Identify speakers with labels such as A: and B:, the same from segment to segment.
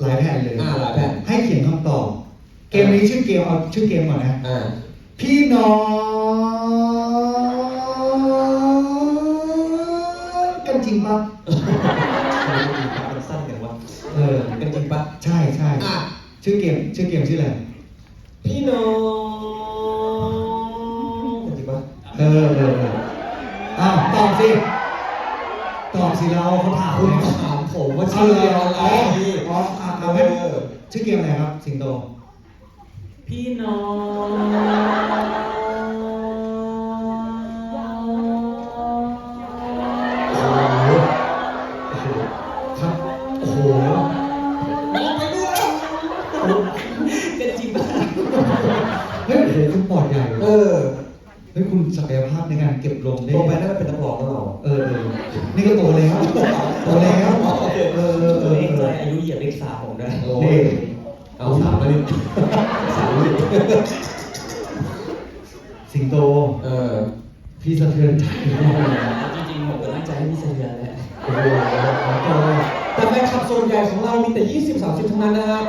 A: หลายแผ่นเลย
B: อ่าหลายแผ่น
A: ให้เขียนคำตอบ เกมนี้ชื่อเกมเอาชื่อเกมก่อนนะ
B: อ่า
A: พี่น้องกันจริงปะ
B: มันสั้นกันวะ
A: เออ
B: กันจริงปะ
A: ใช่ใช่
B: อะ
A: ชื่อเกมชื่อเกมชื่ออะไร
B: พี่น้องกันจริงปะ
A: เออเออเอออ้าวตอบสิตอบสิเราเขาถาม
B: คุณ
A: เนี่ย
B: ถามผมว่า
A: เอา
B: ชื่อ
A: เลย
B: อะไร
A: อ๋ออ๋ออะ เอางั้นชื่อเกมอะไรครับ สิงโต
C: พี่น้อง
B: เฮ้
A: ยคุณศักยภาพในการเก็บลมได้
B: โตไปน่าจะเป็นนักร้องแล้วเรา
A: เออเออนี่ก็โตแล้วโตแล้วเออเออเอ
C: ตัว
A: อ
C: เอง
A: เอ
C: ใจ
A: อ
C: อายุเหยียบเลขสามผมด้วย
B: โอ้ยเอาสามแล้วนี่สามแล้วนี่
A: สิงโต
B: เออ
A: พี่สะเทือนใจมากเลยนะ
C: จริงๆผมก็ตั้งใจให้พี่เสถียรแหละ
A: โอ้โหสิงโต
B: แต่แฟนคลับส่วนใหญ่ของเรามีแต่ 20 30ทั้งนั้นนะครับ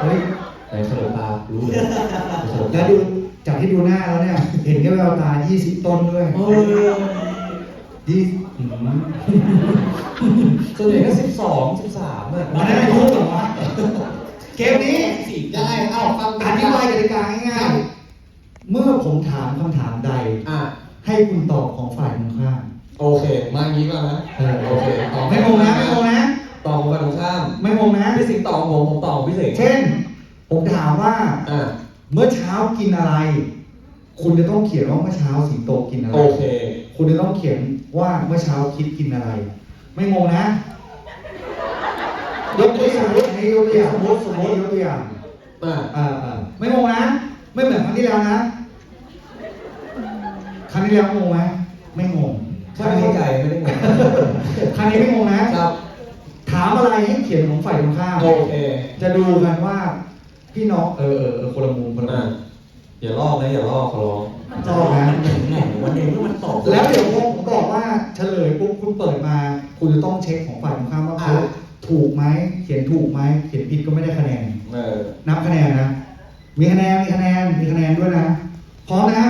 A: เฮ้ย
B: ไหนเฉลิมตารู้เลยเฉลิม
A: แล้ว
B: ตา
A: ดู จากที่ดูหน้าแล้วเนี่ย เห็นแค่แววตา 20 ต้นด้วย
B: เออ
A: ยี่อืม
B: ส่วนใหญ่ก็12 13อะ
A: มันได้อายุเหรอวะเกมนี้
B: สี่ได้เอ้าฟัง
A: อธิบายกติกาง่ายๆเมื่อผมถามคำถามใด
B: อะ
A: ให้คุณตอบของฝ่ายตรงข้าม
B: โอเค มาอย่างนี้ก่อนนะ
A: เออ
B: โอเคตอบ
A: ไม่งงนะ ไม่งงนะ
B: ตอบของฝ่ายตรงข้าม
A: ไม่งงนะ
B: พี่สิงห์ตอบของผมผมตอบของพี่สิงห์
A: เช่น ผมถามว่า
B: อะ
A: เมื่อเช้ากินอะไร คุณจะต้องเขียนว่าเมื่อเช้าสิงโตกินอะไร
B: โอเค
A: คุณจะต้องเขียนว่าเมื่อเช้าคิดกินอะไร ไม่งงนะยกตัวอย่างให้ยกตัวอย่างสมมติสมมติยกตัวอย่าง
B: อะ
A: อ่าอ่าไม่งงนะ ไม่เหมือนครั้งที่แล้วนะ ครั้งที่แล้วงงไหมไม่งง
B: ถ้าไม่เข้าใจไม่ได้งง
A: ครั้งนี้ไม่งงนะ
B: ครับ
A: ถามอะไรให้เขียนของฝ่ายตรงข้าม
B: โอเค
A: จะดูกันว่า พี่น้องเออเออเออคนละมุมคนละ
B: อะ
A: มุม
B: อย่าลอกนะอย่าลอกขอร้อง
A: ชอบนะ
C: มันถึงไหนวันเด็กเมื่อมันตอบ
A: แล้วเดี๋ยวพอผมบอกว่าเฉลยปุ๊บคุณเปิดมา คุณจะต้องเช็คของฝ่ายตรงข้ามว่าเขา
B: อะ
A: ถูกไหมเขียนถูกไหมเขียนผิดก็ไม่ได้คะแนน
B: เออ
A: นับคะแนนนะ มีคะแนน มีคะแนน มีคะแนนด้วยนะ พร้อมนะ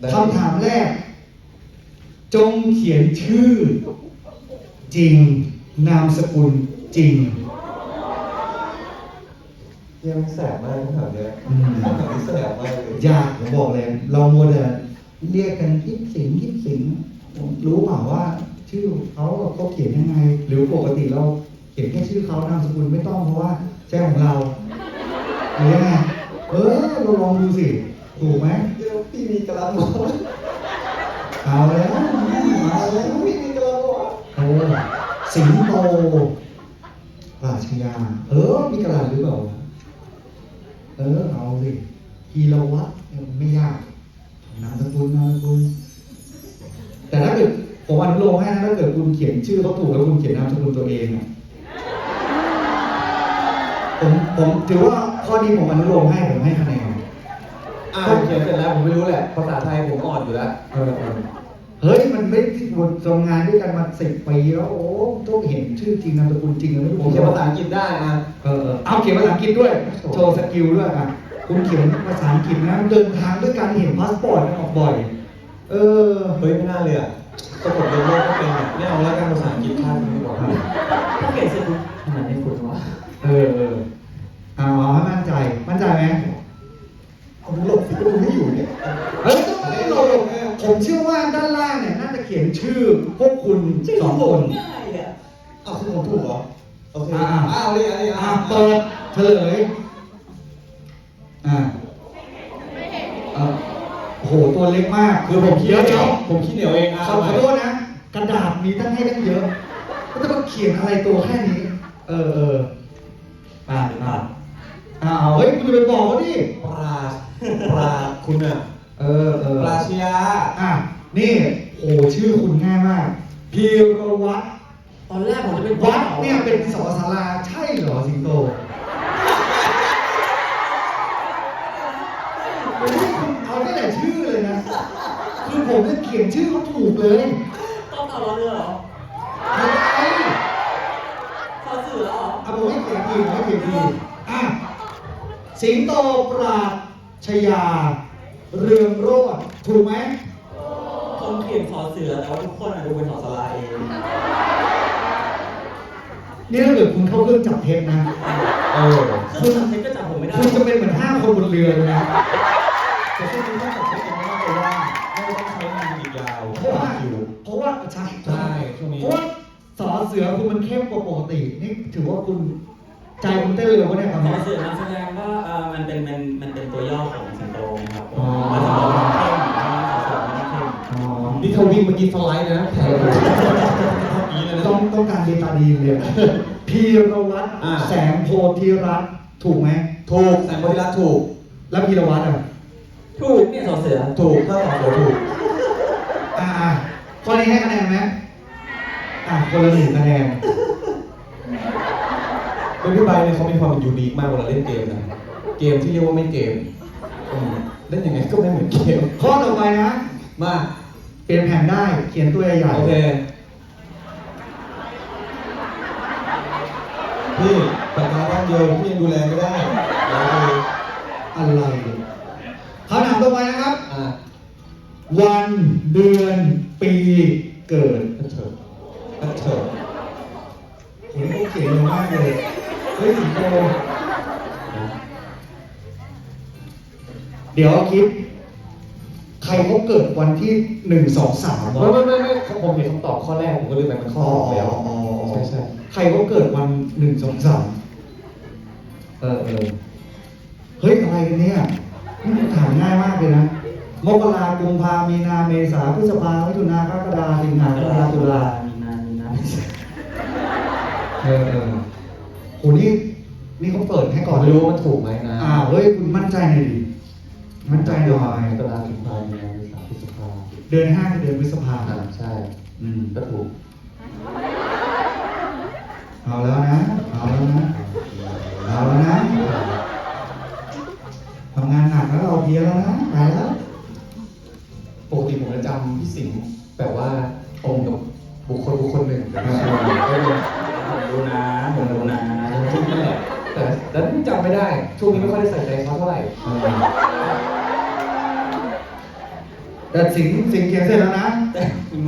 B: ได้
A: คำถามแรก จงเขียนชื่อ จริง นามสกุลจริง
B: ยังแสบมากคำถามเนี้ย
A: อืม
B: คำถามนี้แสบมากเลย
A: ยากผมบอกเลย เราโมวแต่เรียกกันยิบสิงยิบสิงรู้เปล่าว่าชื่อเขาเขาเขียนยังไง หรือปกติเราเขียนแค่ชื่อเขานามสกุลไม่ต้องเพราะว่าใช่ของเราหรือยังไงเออเราลองดูสิ ถูกไหม
B: เดี๋ยวพี่มีกระลาบอก
A: เอาแล้วเอาแล้ว
B: พี่มีกระลาบอก
A: โอ้สิงโตราชยา เออมีกระดาษหรือเปล่าวะ เออเอาสิกีรวัตรไม่ยากนามสกุลนามสกุลแต่ถ้าเกิดผมอนุโลมให้นะถ้าเกิดคุณเขียนชื่อเขาถูกแล้วคุณเขียนนามสกุลตัวเองอะผมผมถือว่าข้อนี้ผมอนุโลมให้ผมให้คะแนน
B: อ่าเขียนเสร็จแล้วผมไม่รู้แหละ ภาษาไทยผมอ่อนอยู่แล้ว
A: เออเออ เฮ้ยมันไม่ที่ทำงานด้วยกันมาสิบปีแล้วโอ้ต้องเห็นชื่อจริงนามสกุลจริงแล้วไม่
B: ผมเขียนภาษาอังกฤษได้อะ
A: เออเออเอาเขียนภาษาอังกฤษด้วยโชว์สกิลด้วยอะคุณเขียนภาษาอังกฤษนะเดินทางด้วยการเห็นพาสปอร์ตกันออกบ่อย เออ
B: เฮ้ยไม่น่าเลยอะสะกดเรียนโลกก็เป็นอะไม่เอาแล้วกันภาษาอังกฤษข้ามไม่บอก
C: ถ้าเกิดเสร็จปุ๊บทำไมไม่ขุดวะ
A: เออเออเอาเอาให้มั่นใจมั่นใจไหม
B: เอาดูหลบสิก็ดูไม่อยู่เนี่ย
A: เฮ้ยต้องไม่หลบผมเชื่อว่าด้านล่างเนี่ยน่าจะเขียนชื่อพวกคุณสองคน
C: ง่ายอะ
B: อ้าวคือผมถูกเหรอโอเค
A: อ่า
B: อ้าวเลยอะไร
A: อะ
B: อะ
A: เปิดเฉลยอ่าเอ่อโอ้โหตัวเล็กมาก
B: คือผมคิด
A: เดี๋ยว
B: เหนี
A: เดี๋
B: ย
A: ยวว
B: ผมคิดเหนียวเองอะ
A: ขอขอโทษนะกระดาษมีตั้งให้ตั้งเยอะก็จะมาเขียนอะไรตัวแค่นี้ เออเอออ่าอ่าอ่าเอาเฮ้ยคุณจะไปบอกเขาดิ
B: ปลาปลาคุณอะ
A: เออเออ
B: ปลาชยา
A: อะนี่โอ้ชื่อคุณง่ายมากพีรวัตร
C: ตอนแรกผมจะเป็น
A: วัดเนี่ยเป็นสอสาราใช่เหรอสิงโตเฮ้ยคุณเอาตั้งแต่ชื่อเลยนะ คือผมจะเขียนชื่อเขาถูกเลย
C: ต้องตอบเราเลยเหรอ
A: ทำไม
C: ขอสื่อแล้วเหรอ
A: เอาผมให้เสียงทีขอให้เสียงทีอะสิงโตปราด ชยา เรืองโรดถูกไหม
C: คนเขียนสอเสือแต่ว่าทุกคนอะดูเป็นสอสลาเอง
A: นี่ถ้าเกิดคุณเข้าเครื่องจับเท็จนะ
B: เออ
C: เครื่องจับเท็จก็จับผมไม่ได้
A: คุณจะเป็นเหมือนห้าคนบนเรือเลยนะ
B: แต่ช่วงนี้ถ้าจับไม่เป็นไม่น่าจะว่างน่าจะต้องใช้งานอีกยาว
A: เพราะว่า
B: คิว
A: เพราะว่าใช่
B: ใช่ช่วงนี้
A: เพราะว่าสอเสือคุณมันเข้มกว่าปกตินี่ถือว่าคุณ ใจคุณเต้นเร็ววะเนี่ยครับ
C: สอเสือมันแสดงว่าเอ่อมันเป็นมันมันเป็นตัวย่อของสิงโตนะครับ
A: อ๋อ
C: มันสิงโตมันเข้มสอเสือมันไม่เข้ม
A: อ๋อ
B: นี่เขาวิ่งเมื่อกี้สไลด์เลยนะแผลนี้เลยนะ
A: ต้องต้องการเรียนตาดีเลยพีรวัตร
B: อ่า
A: แสงโพธิรัตน์ถูกไหม
B: ถูกแสงบริรัตน์ถูก
A: แล้วพีรวัตรอะ
C: ถูกเนี่ยสอเสือ
B: ถูกถ้าตอบเสือถูก
A: อ่าอ่าข้อนี้ให้คะแนนไหมอ่าคนละหนึ่งคะแนน
B: เป็นพี่ใบเนี่ยเขามีความเป็นยูนิคมากเวลาเล่นเกมนะ เกมที่เรียกว่าไม่เกมอืมเล่นยังไงก็ไม่เหมือนเกม
A: ข้อต่อไปนะ
B: มา
A: เปลี่ยนแผนได้ เขียนตัวใหญ่
B: โอเค พี่ปากกาบ้านเดียวพี่ยังดูแลไม่ได้โอเค
A: อะไรคำถามต่อไปนะครับ
B: อะ
A: วันเดือนปีเกิด
B: กระเถิบกระเถิบ
A: โอ้ยเขาเขียนเร็วมากเลย เฮ้ยสิงโต
B: นะ
A: เดี๋ยวคิด ใครเขาเกิดวันที่หนึ่งสองสาม
B: ไม่
A: วะ
B: ไม่ไม่ไม่ผมเห็นคำตอบข้อแรกผมก็เลยไปมันข้อสองแล้ว
A: อ๋ออ๋อ
B: ใช่ใช่
A: ใครเขาเกิดวันหนึ่งสองสามเออเออเฮ้ยอะไรกันเนี่ยนี่มันถามง่ายมากเลยนะมกรากุมภามีนาเมษาพฤษภามิถุนากรกฎาสิงหากรกฎาตุลา
C: มีนามีนา
A: เออเออ โหนี่นี่เขาเปิดให้ก่อน
B: ไม่รู้ว่ามันถูกไหมนะ
A: อ้าวเฮ้ยคุณมั่นใจหน่อยดิมั่นใจหน่อย
B: ตลาดสินค้ามีนาเมษาพฤษภา
A: เดือนห้าคือเดือนพฤษภา
B: อ่าใช่
A: อืม
B: ก็ถูก
A: เอาแล้วนะเอาแล้วนะเอาแล้วนะทำงานหนักแล้วเราเพลียแล้วนะไปแล้ว
B: ปกติผมจะจำพี่สิงห์แบบว่าตรงกับ บุคคลบุคคลหนึ่งแต่ไม่ใช่ก็เลย
C: ผมรู้นะผมรู้นะ
B: จริงๆแหละแต่แล้วจำไม่ได้ ช่วงนี้ไม่ค่อยได้ใส่ใจเขาเท่าไหร่
A: แต่สิงห์สิงห์เขียนเสร็จแล้วนะ
C: แต่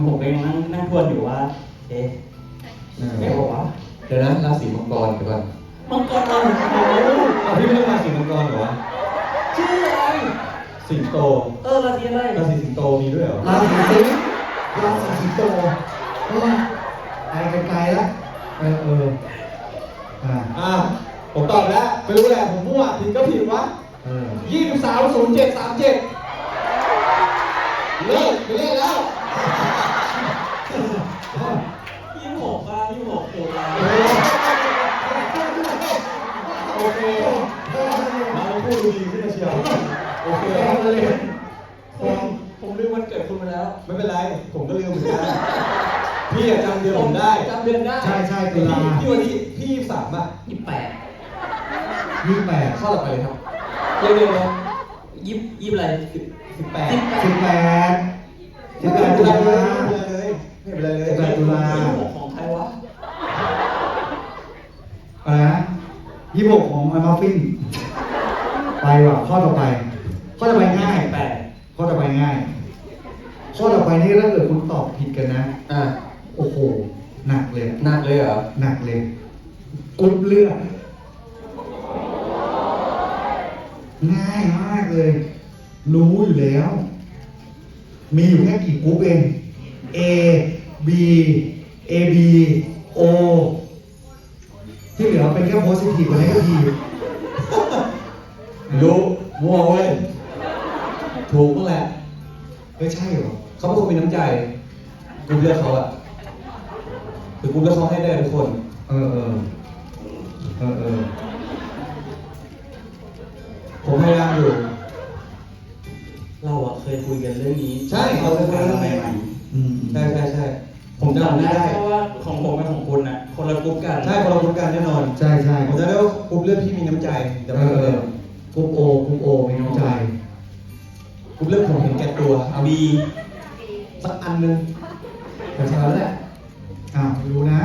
C: ผมเองนั่งนั่งทวนอยู่ว่า เอ๊ะไม่บอกว่า
B: เดี๋ยวนะราศีมังกรเดี๋ยวก่อน
C: มังกรเราโอ้
B: เอาพี่ไม่ได้ราศีมังกรเหรอวะ
C: ชื่ออะไร
B: สิงโต
C: เออราศีอะไร
B: ราศีสิงโตมีด้วยเหรอ
A: ราศีสิงห์ราศีสิงโต เออไปไกลๆแล้วเออเอออ่า
B: อ่าผมตอบแล้วไม่รู้แหละผมมั่วผิดก็ผิดวะ
A: เออ
B: ยี่สิบสามศูนย์เจ็ดสามเจ็ดเลิกไม่เล่นแล้ว
C: ยี่สิบหกป่ะยี่สิบหกตุลา
B: โอเคมาพูดดูดีขึ้นมาเชียวโอเค
C: ผมผมลืมวันเกิดคุณไปแล้ว
B: ไม่เป็นไร ผมก็ลืมเหมือนกัน พี่อะจำเดือนผมได้
C: จำเดือนได้
A: ใช่ใช่ตุลา
B: พี่วันที่พี่ยี่สิบสามอะ
C: ยี่สิบแปด
A: ยี่สิบแปด
B: ข้อต่อไปเลยครับเร็วๆเลย
C: ยี่สิบยี่สิบอะไรสิบ
B: สิบแปด
A: สิบแปดสิ
B: ไม่
A: บแป
B: เป็น
A: ด
B: ไร
A: ตุลา
B: เลยไม่เป็นไรเลย
A: สิบแปดตุลา
C: ยี่สิบหกของใครวะ
A: อะไรนะยี่สิบหกของไอ้มัฟฟิน ไปว่ะข้อต่อไป ออเอ
B: อ
A: เออเออ
B: ผมพยายามอยู่
C: เราอะเคยคุยกันเรื่องนี้
B: ใช่เราเคยคุยกันเรื่องนี้
C: ใหม่
A: อืม
B: ใช่ใช่ใช่ผมจำไม่ได้
C: เพราะว่าของผมกับของคุณอะคนละกรุ๊ปกัน
B: ใช่คนเราคุ้นกันแน่นอน
A: ใช่ใช่
B: ผมจะได้ว่ากรุ๊ปเลือดพี่มีน้ำใจแต่
A: เอ
B: ไม่
A: อ
B: เอ
A: อคุปโอคุปโอมีน้ำใจ
B: กรุ๊ปเลือดผมเห็นแก่ตัวเอา
C: บี
B: สักอันหนึงแต่ช้าแล้วแหละ
A: อ้าวรู้นะ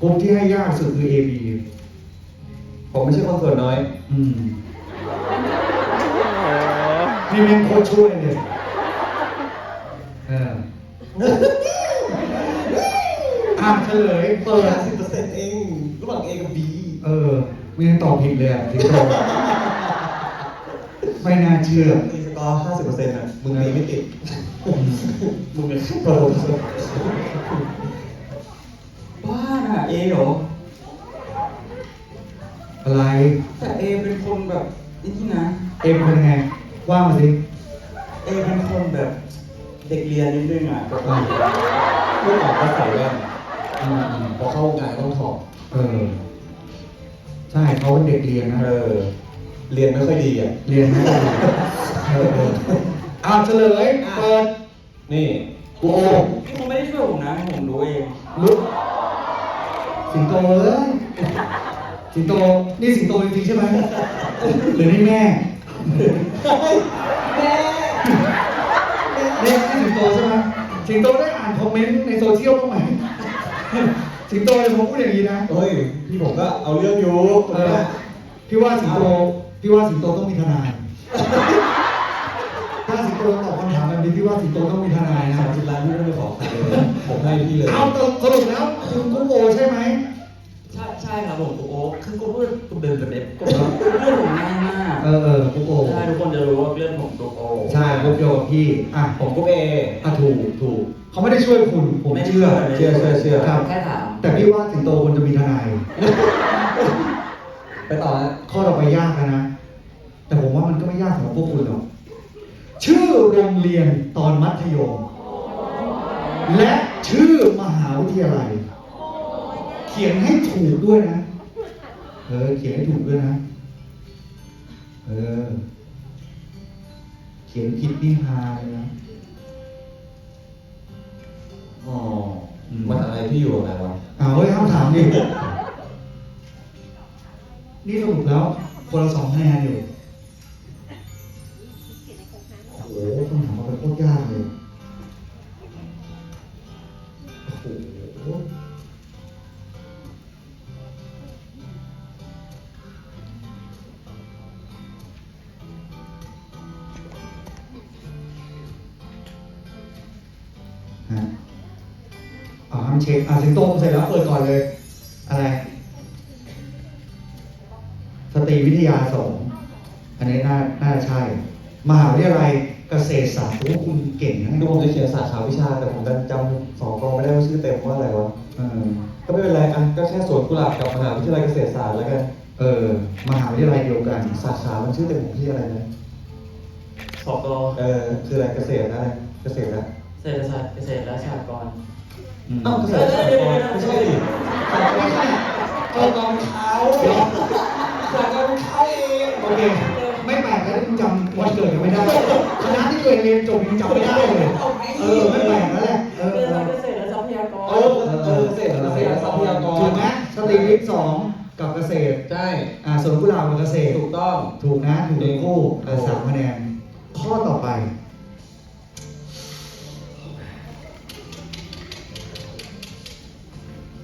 A: กลุ่มที่ให้ยากสุดคือ A B
B: ผมไม่ใช่คนส่วนน้อย
A: อืมนี่แม่งโคตรช่วยเลยเอออะเฉลยเปิด
B: สิบเปอร์เซ็นต์เองระหว่าง A กับ B
A: เออไม่ยังตอบผิดเลยอะสิงโตไม่น่าเชื่อ
B: ตีสกอร์ห้าสิบเปอร์เซ็นต์อะมึงตีไม่ติด มึงเป็นโปร
C: บ้าน่ะเอเหรอ
A: อะไร
C: แต่เอเป็นคนแบบนี่นะ
A: เอ็มเป็นไง ว่ามาสิ
C: เอเป็นคนแบบเด็กเรียนนิดนึงอะ
A: อะ
B: เมื่อก่อนก็ใส่แว่น
A: อืมอืม
B: พอเข้าวงการต้องถอด
A: เออ ใช่เขาเป็นเด็กเรียนนะ
B: เออ เรียนไม่ค่อยดีอะ
A: เรียนไม่ดีเออเอออะเฉลย เปิด
B: นี่
A: กูโอ
C: พี่คงไม่ได้ช่วยผมนะ ผมรู้เอง
A: ลุก สิงโตเลยสิงโต นี่สิงโตจริงๆใช่ไหมหรือนี่แม่
B: แม่
A: นี่นี่สิงโตใช่ไหมสิงโตได้อ่านคอมเมนต์ในโซเชียลบ้างไหมสิงโตเลยผมพูดอย่างนี้นะ
B: เฮ้ยพี่ผมก็เอาเรื่องอยู่
A: เออพี่ว่าสิงโตพี่ว่าสิงโตต้องมีทนายถ้าสิงโตตอบคำ ถามแบบนี้พี่ว่าสิงโตต้องมีทนายนะ
B: สามสิบล้านพี่ไม่ต้องไปขอใครเลยผมให้พี่เลย
A: เอาสรุปแล้วคุณกุ๊กโอใช่ไหม
C: ใช่ใช่ครับผมกูโอ๊คคือกูพูดกูเดินแบบเด็กกูเลื่อนผมง่ายมาก
A: เออเออกุ๊กโอ
C: ใช่ทุกคนจะรู้ว่าเลื่อนผมกูโอ
A: ใช่กุ๊กโอกับพี่อะ
B: ผมกุ๊กเอ
A: อะถูกถูกเขาไม่ได้ช่วยคุณผมเชื่อ
B: เชื่อเชื่อเชื่อ
A: ครับ
C: แค่ถาม
A: แต่พี่ว่าสิงโตควรจะมีทนาย
B: ไปต่อฮะ
A: ข้อต่อไปยากแล้วนะ แต่ผมว่ามันก็ไม่ยากสำหรับพวกคุณหรอก ชื่อโรงเรียนตอนมัธยม และชื่อมหาวิทยาลัย เขียนให้ถูกด้วยนะ เออ เขียนให้ถูกด้วยนะ เออ เขียนผิดนี่ฮาเลยนะ
B: อ๋อ
A: อืม
B: มหาลัยพี่อยู่ไหนวะ
A: เอาเฮ้ยห้ามถามดินี่สรุปแล้วคนละสองคะแนนอยู่ อ่าสิงโตเสร็จแล้วเปิดก่อนเลย อะไร สตรีวิทยาสองอันนี้น่าน่าจะใช่ มหาวิทยาลัยเกษตรศาสตร์โอ้คุณเก่งนะ
B: คือผมจะเขียนสาขาวิชาแต่ผมดันจำสองกองไม่ได้ว่าชื่อเต็มว่าอะไรวะ
A: เออ
B: ก็ไม่เป็นไรอะก็แค่สวนกุหลาบกับมหาวิทยาลัยเกษตรศาสตร์แล้วกัน
A: เออมหาวิทยาลัยเดียวกัน
B: สาขา มันชื่อเต็มของพี่อะไรนะ
C: สอบก
B: เออคืออะไรเกษตรอะไรเกษตรนะ
C: เศรษฐศาสตร์เกษตรและสหกรณ์
A: อืม
B: อ้าวเกษตรศาสตร์ไม่ใช่ดิ
A: ไม่ใช่เออกองเขาเดี๋ยว
B: สาขาเขาเอง
A: โอเคไม่แปลกนะที่คุณจำวันเกิดกันไม่ได้คณะที่ตัวเองเรียนจบยังจำไม่ได้เลยเออไม่แปลกนั่นแหละเออ
C: เรียน
A: เออ
C: เกษตรและทรัพยากร
B: เออเออเกษตรเกษตรทรัพยากร
A: ถูกไหมสตรีวิทย์สองกับเกษตร
B: ใช่
A: อ่าสวนกุหลาบกับเกษตร
B: ถูกต้อง
A: ถูกนะถูกทั้งคู่
B: ถูก
A: อะสามคะแนนข้อต่อไป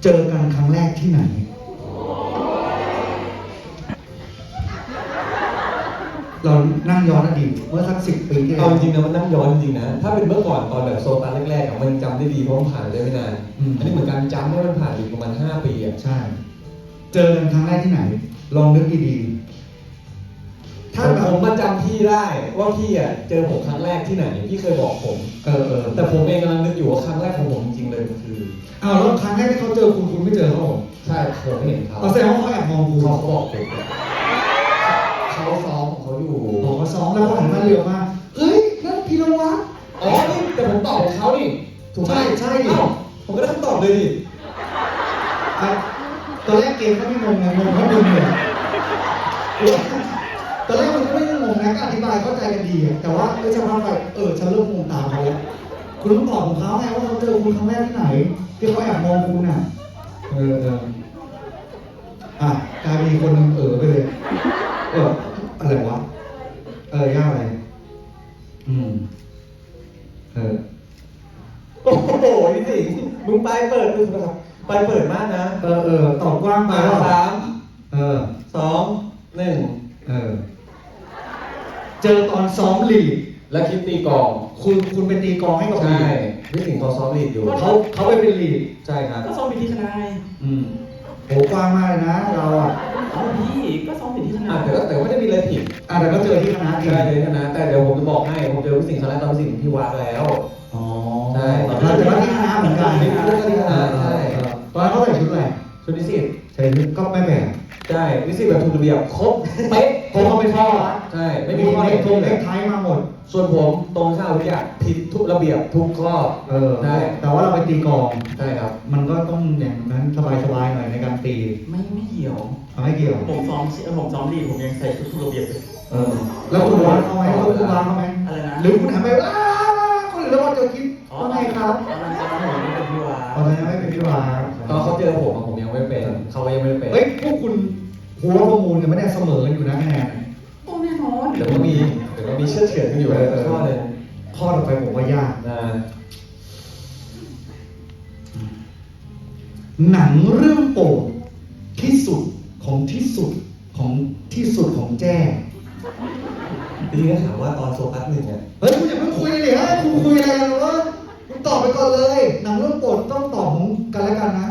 A: เจอกันครั้งแรกที่ไหน เรานั่งย้อนอดีตเมื่อสักสิบปีที่แล้
B: เอา
A: ว
B: จริงๆนะมันนั่งย้อนจริงๆนะ ถ้าเป็นเมื่อก่อนตอนแบบโซตันแรกๆอะมันจำได้ดีเพราะมันผ่านไปได้ไม่นาน
A: อืม
B: อันนี้เหมือนการจำให้มันผ่านอีกประมาณห้าปีอะ
A: ใช่ เจอกันครั้งแรกที่ไหน ลองนึกดีๆ ถ้า
B: ถ้า
A: แบบ
B: ผมมาจำพี่ได้ว่าพี่อะเจอผมครั้งแรกที่ไหนพี่เคยบอกผม
A: เออเออ
B: แต่ผมเองกำลังนึกอยู่ว่าครั้งแรกของผมจริงๆเลยมันคือ
A: อ้าวแล้วครั้งแรกที่เขาเจอคุณคุณไม่เจอเขาเหรอ
B: ใช่ผมไม่เห็นเขา
A: เอาแสดงว่าเขาแอบมองคุณ
B: เขาบอกผมเขาซ้อมของเขาอยู่
A: บอกว่าซ้อมแล้วก็หันมาเรียวมาเฮ้ยนั่นพีรวัตร
B: อ๋อนี่แต่ผมตอบของเขานี่ถูกไหม
A: ใช่ใช่ดิ
B: อ้าวผมก็ได้คำตอบเลยดิ
A: อะตอนแรกเกมก็ไม่งงไงงงเพราะดึงเลย ตอนแรกมันก็ไม่ได้งงนะก็อธิบายเข้าใจกันดีอะแต่ว่าเออจะมาไปเออฉันเริ่มงงตามเขาแล้วคุณต้องตอบของเขาไงว่าเขาเจอคุณครั้งแรกที่ไหน ที่เขาแอบมองคุณน่ะเออเอออะกลายเป็นอีกคนหนึงเออไปเลยเอออะไรวะเออยากอะไร อืมเออ
B: โอ้โหนี่สิมึงไปเปิดดูนะครับไปเปิดมากนะ
A: เออเออตอบกว้างไป
B: มา
A: ว่า
B: สาม
A: เออ
B: สองหนึ่ง
A: เออ เจอตอนซ้อมลีด
B: แล้วคิดตีกลอง
A: คุณคุณไปตีกลองให้กับลี
B: ใช่
A: ด
B: พี่สิงห์เขาซ้อมลีดอยู่
A: เขาเขาไปเป็นลีด
B: ใช่ครับ
C: ก็ซ้อมอยู่ที่คณะไง
A: อืมโหกว้างมากเลยนะเราอะ
C: เอาพี่ก็ซ้อมอยู่ที่คณะ
B: อะแต่ก็แต่ก็ไม่ได้มีอะไรผิด
A: อะแต่ก็เจอที่คณะเอง
B: ใช่เลยนะแต่เดี๋ยวผมจะบอกให้ผมเจอพี่สิงห์ครั้งแรกตอนพี่สิงห์ที่วัดแล้ว
A: อ๋อ
B: ใช่
A: เราเจอที่คณะเหมือนกัน
B: ที่คณะที่คณะใช่
A: เออตอนนั้นเขาใส่ชุดอะไร
B: ชุดนิสิต
A: ใส่ชุดก็ไม่แบ่ง
B: ใช่นิสิตแบบถูกระเบียบครบเป๊ะ
A: ผมเอาไปทอด
B: ใช่ ไม่
A: ไม่
B: มี
A: มี
B: ข้อ
A: เล็
B: เล็
A: ก
B: ก
A: ท
B: ทุ
A: ง
B: ก
A: เล็
B: เล็
A: ก
B: ก
A: ไทยมาหมด
B: ส่วนผมตรงเช้าทุกอย่างผิดทุกระเบียบทุกข้อ
A: เออ
B: ใช่
A: แต่ว่าเราไปตีกลอง
B: ใช่ครับ
A: มันก็ต้องอย่างนั้นสบายๆหน่อยในการตี
C: ไม่ไม่เกี่ยว
A: เอาไม่เกี่ยว
C: ผมซ้อมผมซ้อมดีผมยังใส่ชุดทุกระเบียบเลย
A: เออ แล้วคุณร้านเขาไหมแล้วคุณร้านเขาไหม
C: อะไรนะ
A: หรือคุณหันไปว้าวคนอื่นแล้วว่าจะคิดว่าไงครับ
C: ตอนนั้นตอนนั้นผมไม่เป็นพี่วา
A: ตอนนั้นยังไม่เป็นพี่วา
B: ตอนเขาเจอผมอะผมยังไม่เป็นเขาก็ยังไม่ได้เป็น
A: เฮ้ยพวกคุณ หัวประมูลกันไม่ได้เสมอกันอยู่นะคะแนน
C: โอ้แน่นอน
B: เดี๋ยวก็มีเดี๋ยวก็มีเชื่อเฉือนกันอยู่
A: เออเออ
B: ข้อหนึ่ง
A: ข้อต่อไปผมว่ายาก
B: นะ
A: หนังเรื่องโปรดที่สุดของที่สุดของที่สุดของแจ้
B: พี่ก็ถามว่าตอนโซตัสหนึ่งเนี่ย
A: เฮ้ยคุณอย่าเพิ่งคุยเลยฮะคุณคุยอะไรกันวะคุณตอบไปก่อนเลย หนังเรื่องโปรดต้องตอบของกันและกันนะ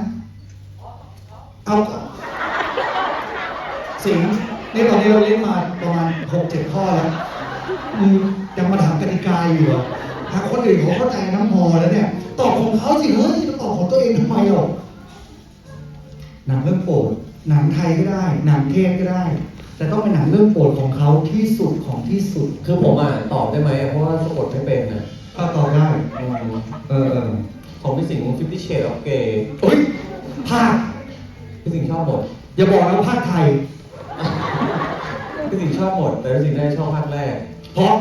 A: เอาสิงห์ นี้เราเล่นมาประมาณหกเจ็ดข้อแล้วยังมาถามกติกาอยู่เหรอหาคนอื่นเขาเข้าใจน้ำพอแล้วเนี่ย ตอบของเขาสิเฮ้ยตอบของตัวเองทำไมหรอกหนังเรื่องโปรดหนังไทยก็ได้ หนังเทศก็ได้ แต่ต้องเป็นหนังเรื่องโปรดของเขาที่สุดของที่สุด
B: คือผมอะตอบได้ไหมอะเพราะว่าสะกดไม่เป็นนะ
A: ก็ตอบได้ เออเออ
B: ของพี่สิงห์ Fifty Shades of Grey
A: เฮ้ยภาค
B: พี่สิงห์ชอบหมด
A: อย่าบอกนะภาคไทย
B: พี่สิงห์ชอบหมด แต่พี่สิงห์ได้ชอบภาคแรก
A: เพราะ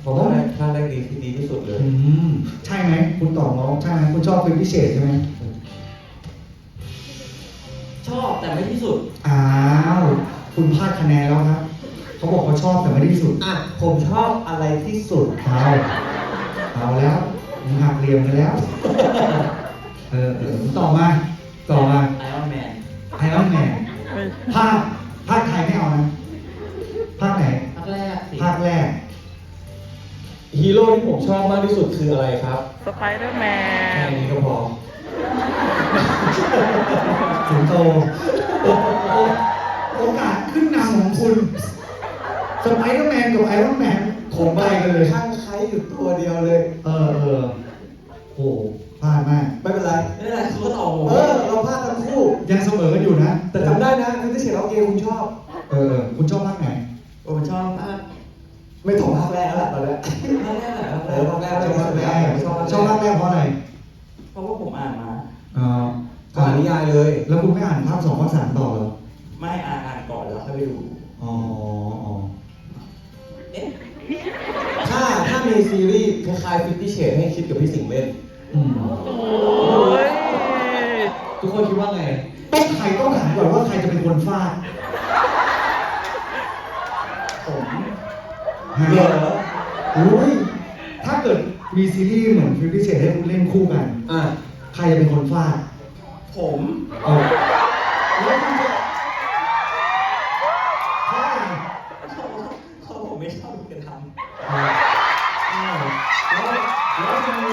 B: เพราะภาคแรกภาคแรกดีที่ดีที่สุดเลย
A: อืมใช่ไหมคุณตอบน้องใช่ไหมคุณชอบเป็นพิเศษใช่ไหม
C: ชอบแต่ไม่ที่สุด
A: อ้าวคุณพลาดคะแนนแล้วครับเขาบอกเขาชอบแต่ไม่ได้ที่สุด
B: อะผมชอบอะไรที่สุด
A: เอาเอาแล้วมึงหักเหลี่ยมกันแล้ว เออเออต่อมาต่อมา
C: ไอรอนแมน
A: ไอรอนแมนภาคภาคไทยไม่เอานะ ภาคไหน
C: ภาคแรกสิ
A: ภาคแรก
B: ฮีโร่ที่ผมชอบมากที่สุดคืออะไรครับ
D: สไปเดอร์แม
B: แค่
D: น
B: นี้ก็พอ
A: สิงโตโอโอโอกาสขึ้นนำของคุณสไปเดอร์แมนกับไอรอนแมนของไปกันเลย
B: ข้างใครอยู่ตัวเดียวเลย
A: เออเออโอ้พลาดมาก
B: ไม่เป็นไร
C: ไม่เป็นไรคือก็ตอบผม
B: เออ เราพลาดทั้งคู่
A: ยังเสมอกันอยู่นะ
B: แต่จำได้นะพี่เฉยเราเกมคุณชอบ
A: เออ คุณชอบภาคไหน
C: ผมชอบภาค
B: ไม่ถูกภาคแรกแล้วแหละตอนแรก
C: ภาคแรกแหละภาค
B: เอ
C: แร
B: อกภาคแรก
A: ชอบภาคแรก
B: ชอบภาค
A: ชอบภาคแรกเพราะอะไร
C: เพราะว่าผมอ่านมา
A: อ๋อ
B: อ่านนิยายเลย
A: แล้วคุณไม่อ่านภาคสองภาคสามต่อเหรอ
C: ไม่อ่านอ่านก่อนแล้วค่อยไปดู
A: อ๋ออ๋อ
C: เอ๊ะ
B: ถ้าถ้ามีซีรีส์คล้ายๆ Fifty Shades ให้คิดกับพี่สิงห์เล่น
A: อืม
D: โอ้ย
B: ทุกคนคิดว่าไง
A: ต้องใครต้องถามก่อนว่าใครจะเป็นคนฟาด
C: ผม
A: ฮะ
B: เหรอ
A: อุ้ยถ้าเกิดมีซีรีส์เหมือนฟิวพิเศษให้คุณเล่นคู่กัน
B: อะ
A: ใครจะเป็นคนฟาด
C: ผม
A: เออแล้วคุณจะเพราะอะไร
C: เขาผมไม่ชอบถูกกระท
B: อ้าวแล้วแล้วทำไม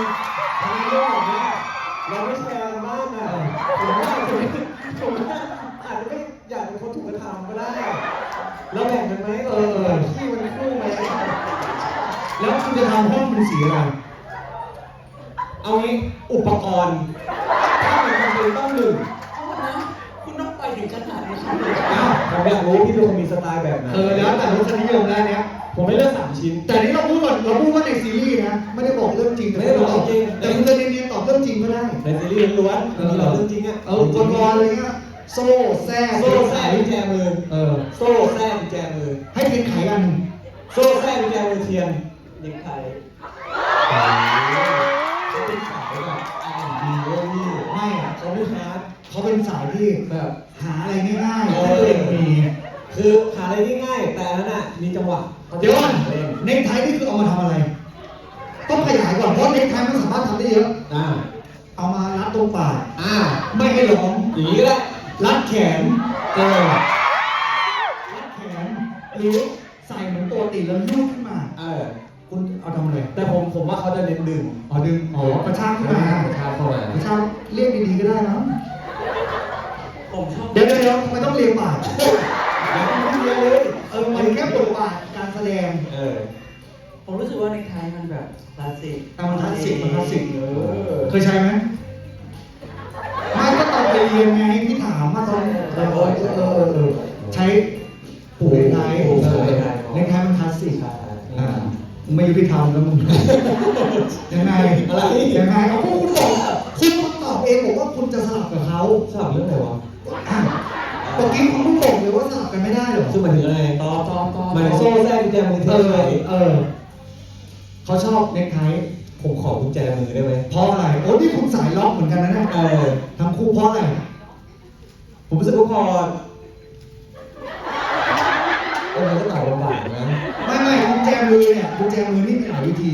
B: ทำไมเรื่องแบบเนี้ยเราไม่แชร์กันบ้างอะผมว่าผมผมว่าอาจจะไม่อยากเป็นคนถูกกระทำก็ได้ แล้วแบ่งกันไหมเออเออที่มันคู่ไหม
A: แล้วคุณ จะทำห้องเป็นสีอะไร
B: เอางี้อุปกรณ์ ถ้ามันจำเป็นต้องหนึ่งำ
C: เอานะคุณต้องไปถึงขนาดนี้ครับ
B: อ้าวผมอยากรู้พี่เป็นคนมีสไตล์แบบไหน
A: เออแล้วแต่รสนิยมแล้วเนี้ย
B: ผมไม่เลือกสามชิ้น
A: แต่นี่เราพูดก่อนเราพูดว่าในซีรีส์นะ ไม่ได้บอกเรื่องจริง
B: ไม่ได้บอกจริง
A: แต่คุณจะเนียนๆตอบเรื่องจริงก็ได้
B: ในซีรีส์ล้วนๆมีเราเรื่องจริงอะ
A: เอออุปกรณ์อะไรเงี้ยโซ่แซ่
B: โซ่แท้กุญแจมือ
A: เออ
B: โซ่แท้กุญแจมือ จั
A: ง
B: หวะ
A: เดี๋ยวก่อน
B: เล่น
A: เน็กไทนี่คือเอามาทำอะไร ต้องขยายก่อนเพราะเน็กไทมันสามารถทำได้เยอะ
B: อ่า
A: เอามารัดตรงปาก
B: อ่า
A: ไม่ให้ร้อง
B: อย่างนี้ก็ได้
A: รัดแขน
B: เออ
A: รัดแขนหรือใส่เหมือนตัวติดแล้วลูกขึ้นมา
B: เออ
A: คุณเอาทำอะไร
B: แต่ผมผมว่าเขาจะเน้นดึง
A: อ๋อดึงอ๋อกระชากขึ้นมา
B: กระชากเข้ามาก
A: ระชากเรียกดีๆก็ได้นะ
C: ผมชอบ
A: เดี๋ยวเดี๋ยวเดี๋ยวทำไมต้องเรียงบาท
B: ยัง ไม่เยอะเลย
A: เออมันแค่บทบาทการแสดง
B: เออ
C: ผมรู้สึกว่าในไทยมันแบบคลาสสิก
A: อะมันคลาสสิกมันคลาสสิก
B: เออ
A: เคยใช้ไหมไม่ก็ตอนไปเรียนไงพี่ถามมาตอนเออเออเออเออใช้ผูกไทย
B: ผูกไทย
A: ในไทยมันคลาสสิก
B: ใช่
A: อ่าไม่ยุติธรรมแล้วมึงยังไง
B: อะไร
A: ยังไงเอาพวกคุณบอก คือห
B: มายถึงอะไร
C: ต่อต่อต่อ
B: หมายถึงโซ่แทรกกุญแจมือ
A: เอ
B: เท่
A: อ
B: ไหม
A: เออเขาชอบเน็กไท
B: ผมขอกุญแจมือได้ไหม
A: เพราะอะไรโอ้นี่คุณสายล็อกเหมือนกันนะเนี่ย
B: เออ
A: ทั้งคู่เพราะอะไร
B: ผมรู้สึกว่าพอเออมันก็ตอบลำบากนะ
A: ไม่ไม่กุญแจมือเนี่ยกุญแจมือนี่มีหลายวิธี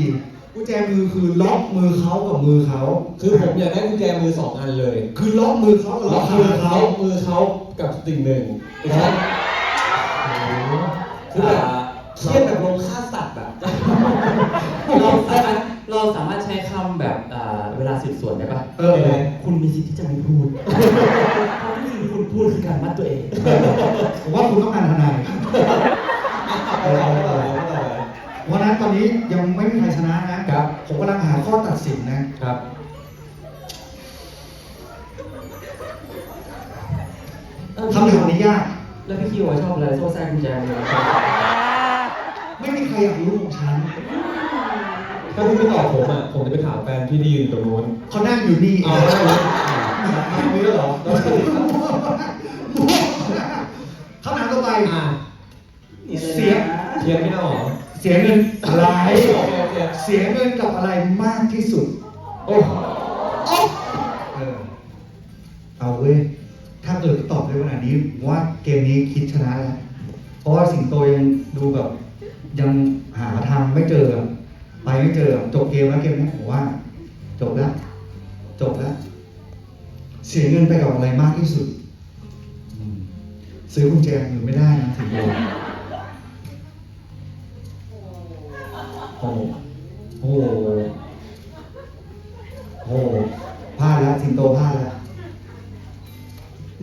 A: กุญแจมือคือล็อกมือเขากับมือเขา
B: คือผมอยากได้กุญแจมือสองอันเลย
A: คือล็อกมือเขากับ
B: ล็
A: ล็
B: อ
A: อกก
B: มื
A: มื
B: อ
A: อ
B: เขา
A: เขา
B: มือเขากับสิ่งหนึ่งอีกครั้ง คือแบบเครียดแบบลงฆ่าสัตว์อะ
C: เราสามารถเราสามารถใช้คำแบบอ่าเวลาสืบสวนได้ปะ
A: เออ
C: คุณมีสิทธิ์ที่จะไม่พูดเพราะที่สิ่งที่คุณพูดคือการมัดตัวเอง
A: ผมว่าคุณต้องการทนาย
B: เอาเอาเอาเอาเอา
A: เพราะฉะนั้นตอนนี้ยังไม่มีใครชนะนะครับ ผมกำลังหาข้อตัดสินนะ
B: ครับ
A: คำถามนี้ยาก
C: แล้วพี่คิวอะชอบอะไรโซ่แทรกกุญแจมือ
A: ไม่มีใครอยากรู้ของฉัน
B: ถ้าพี่ไม่ตอบผมอะ ผมจะไปถามแฟนพี่ที่ยืนตรงนู้น
A: เขานั่งอยู่นี่
B: เอาไม่รู้ทำนี้แล้วเหรอแล้วใช่
A: คำถามต่อไป
B: อ่า
A: เสีย
B: เทียนไม่เอาเหรอ
A: เสียเงินอะไร
B: โอเคโอเค
A: เสียเงินกับอะไรมากที่สุด
B: โอ้
A: โอ๊ะเออเอาเว้ย ถ้าเกิดตอบได้ขนาดนี้ผมว่าเกมนี้คิดชนะแล้วเพราะว่าสิงโตยังดูแบบ ยังหาทางไม่เจอ ไปไม่เจอจบเกมแล้วเกมนี้ผมว่า จบแล้ว จบแล้ว เสียเงินไปกับอะไรมากที่สุด ซื้อกุญแจมือไม่ได้นะสิงโตโอ้โหโอ้โหโอ้โหพลาดแล้วสิงโตพลาดแล้ว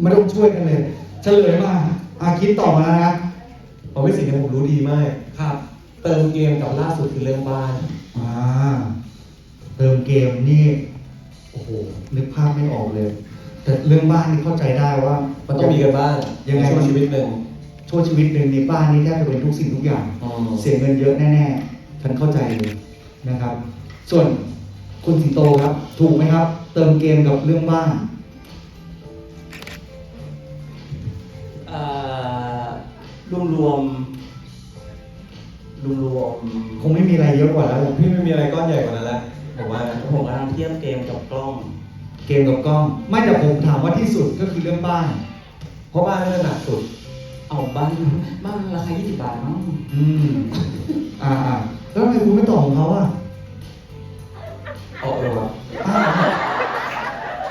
A: ไม่ต้องช่วยกันเลยเฉลยมาอาคิดต่อมานะ
B: ผมไม่สิ่งที่ผมรู้ดีมาก
A: ครับ
B: เติมเกมกับล่าสุดคือเรื่องบ้าน
A: อ่าเติมเกมนี่โอ้โหนึกภาพไม่ออกเลย แต่เรื่องบ้านนี่เข้าใจได้ว่า
B: มันต้องมีกันบ้าง
A: ยังไง
B: ในช่วงชีวิตหนึ่ง
A: ช่วงชีวิตหนึ่งในบ้านนี่แทบจะเป็นทุกสิ่งทุกอย่าง
B: อืม
A: เสียเงินเยอะแน่ๆฉันเข้าใจเลยนะครับ ส่วนคุณสิงโตครับ ถูกไหมครับ เติมเกมกับเรื่องบ้าน
C: รวมรวมรวมรวม
A: คงไม่มีอะไรเยอะกว่าแล้ว
B: พี่ไม่มีอะไรก้อนใหญ่กว่านั้นแล้วผมว่านะ
C: ผมกำลังเทียบเกมกับกล้อง
A: เกมกับกล้อง ไม่แต่ผมถามว่าที่สุดก็คือเรื่องบ้าน
B: เพราะบ้านนี่หนักสุด
C: เอาบ้านบ้านราคา20บาทมั้ง
A: อืม อ่าอ่าแล้วทำไมคุณไม่ตอบของเขาอะ
B: เอาเออวะ
A: อ้า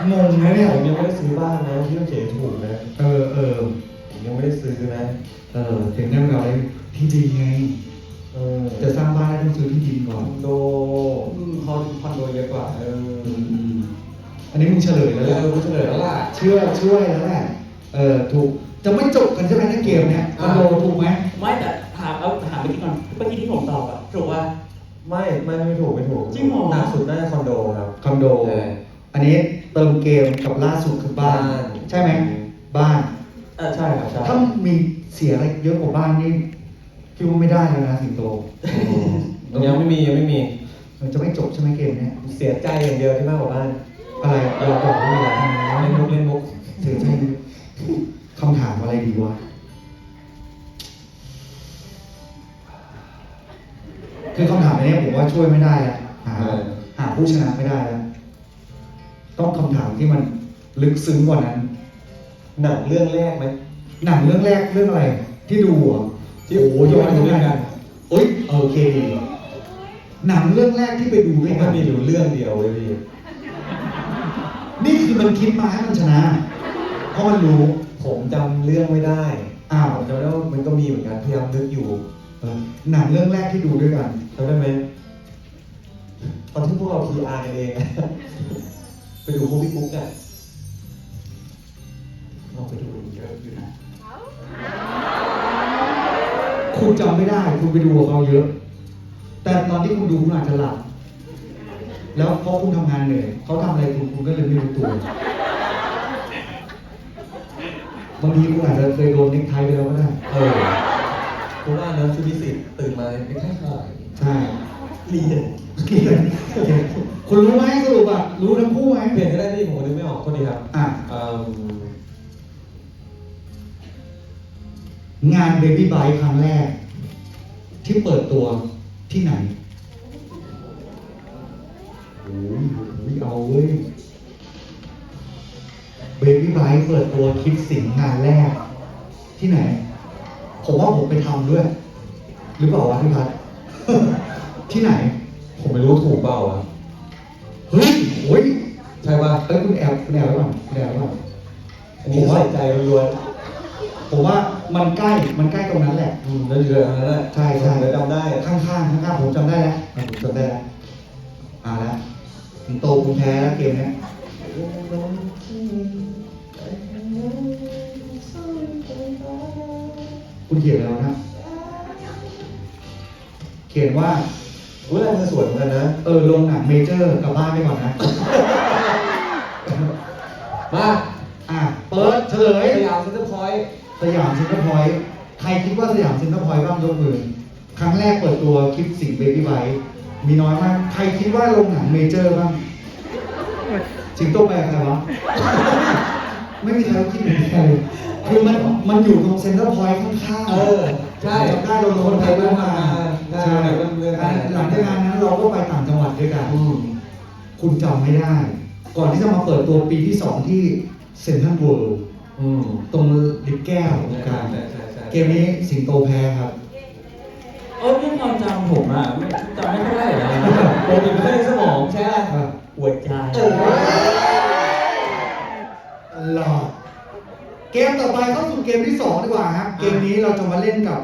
A: วงงนะเนี่ย
B: ผมยังไม่ได้ซื้อบ้านนะพี่ต้องเขียนถูกนะ
A: เออเออ
B: ผม ยังไม่ได้ซื้อนะ
A: เออถึงเรื่องอะไรที่ดินไง
B: เออ
A: จะสร้างบ้านได้ต้องซื้อที่ดิน
B: ค
A: ก่อ
B: อน นโดคอนคอนโดเยอะกว่าเออ
A: อืมอืมอันนี้มึงเฉลย
B: เอ
A: แล้วแหละ
B: อรู้เฉลยแล้วล่ะ
A: เชื่อช่วยแล้วแหละเออถูกจะไม่จบกันใช่ไหมในเกมเนี้ยคอนโดถูกไหม
C: ไม่แต่ถามเอาถามเมื่อกี้ก่อนเมื่อกี้ที่ผมตอบอะถูกว่า
B: ไม่ไม่ไม่ถูกไม่ถูก
C: จริงเหรอ
B: หนักสุดน่าจะคอนโดครับ
A: คอนโด
B: เออ
A: อันนี้เติมเกมกับล่าสุดคือบ้าน
B: บ้าน
A: ใช่ไหมบ้าน
C: เออใช่ครับใช่
A: ถ้ามีเสียอะไรเยอะกว่าบ้านนี่คิดว่าไม่ได้แล้วนะสิงโต
B: ยังไม่มียังไม่มี
A: มันจะไม่จบใช่ไหมเกมเนี้ย
B: เสียใจอย่างเดียวที่มากกว่าบ้าน
A: อะไร
B: เราบอกไม่มีอะไรเล่นมุกเล่นมุก
A: เสียใจคำถามอะไรดีวะคือคำถามอันนี้ผมว่าช่วยไม่ได้แล้วหา
B: เออ
A: หาผู้ชนะไม่ได้แล้วต้องคำถามที่มันลึกซึ้งกว่านั้น
B: หนังเรื่องแรกไหม
A: หนังเรื่องแรกเรื่องอะไร ที่ดูอะ
B: ที่
A: โอ้โหย้อน
B: ที่
A: ดู
B: ไปดูด้วยกั
A: กันนโอ๊ยโอเคดีหนังเรื่องแรกที่ไปดูด้วยกั
B: ไม่
A: น
B: มีอยู่เรื่องเดียวเลยพี่
A: นี่คือมันคิดมาให้มันชนะ เพราะมันรู้
B: ผมจำเรื่องไม่ได้
A: อ้าว
B: ผมจำได้ว่ามันก็มีเหมือนกันพยายามนึกอยู่
A: เออหนังเรื่องแรกที่ดูด้วยกัน
B: จำได้ไหมตอนที่พวกเรา PR กันเอง ไปดูพวกพี่กุ๊กอะ เราไปดูเยอะอยู่นะ
A: คุณจำไม่ได้ คุณไปดูกับเขาเยอะ แต่ตอนที่คุณดูคุณอาจจะหลับ แล้วเพราะคุณทำงานเหนื่อยเขาทำอะไรคุณคุณก็เลยไม่รู้ตัว บางทีคุณอาจจะเคยโดนเน็กไทไปแล้วก็ได้
B: เออคุณว่านะชุดนิสิตตื่นมาไม่ค่อยถ่าย
A: ใช่
B: เรียน
A: คุณรู้ไหมสรุปอะรู้ทั้งคู่ไหม
B: เปลี่ยนก็ได้พี่ผมก็นึกไม่ออกโทษทีครับ
A: อะ
B: เอิ่ม
A: งานเบบี้ไบครั้งแรก ที่เปิดตัวที่ไหนโอ้ยโอ้ยเอาเว้ยเบบี้ไบเปิดตัวคลิปสิงงานแรก ที่ไหน ผมว่าผมไปทำด้วย หรือเปล่าวะพี่พัดที่ไหน
B: ผมไม่รู้ถูกเปล่าอะ
A: เฮ้ยโอ้ย
B: ใช่ป่ะ
A: เอ้ยคุณแอบคุณแอบไว้ก่อนคุณแอบไว้ก่อน
B: อันนี้ใส่ใจล้วน
A: ผมว่ามันใกล้มันใกล้ตรงนั้นแหละ
B: ๆอืมแล้วเยอะอันนั้นแหละ
A: ใช่ใช่
B: ผมเลยจำได้
A: ข้างๆข้างๆผมจำได้แล้วอะผมจำได้แล้วอ่าแล้วถึงโตคุณแพ้แล้วเกมเนี้ยคุณเขียนอะไรวะนะเขียนว่า
B: อุ้ยลายมือสวยเหมือนกันนะ
A: เออลงหนังเมเจอร์กลับบ้านไปก่อนนะ
B: มา
A: อะเปิดเฉลย
B: สยามเซ็นเตอร์พอยต์
A: สยามเซ็นทรัลพอยต์ใครคิดว่าสยามเซ็นทรัลพอยต์บ้างยกมือครั้งแรกเปิดตัวคลิปสิงเบบี้ไบมีน้อยมาก ใครคิดว่าโรงหนังเมเจอร์บ้างสิงโตแปลใครวะไม่มีใครคิดเหมือนกันเลยคือมันมันอยู่ตรงเซ็นทรัลพอยต์ข้างๆ
B: เออใช่
A: จำได้เราโดนไทย
B: เรื่
A: เรื่
B: อ
A: องง
B: มา
A: มา
B: ใช่
A: ใช่
B: เรื่องเรื่อง
A: หลังจากงานนั้นเราก็ไปต่างจังหวัดด้วยกัน
B: อืม
A: คุณจำไม่ได้ ก่อนที่จะมาเปิดตัวปีที่สองที่เซ็นทรัลเวิลด์
B: อืม
A: ตรงลิฟต์แก้วตรงกลาง
B: ใช่ใช่ใช่
A: เกมนี้สิงโตแพ้ครับ
C: เออนี่ความจำผมอะไม่จำไม่ค่อยได้เลย
B: โปรตีนไม่ได้ในสมองใช่ไหม
A: อะ
C: หัวใจ
A: หลอกเกมต่อไปเข้าสู่เกมที่สองดีกว่าครับเกมนี้เราจะมาเล่นกับ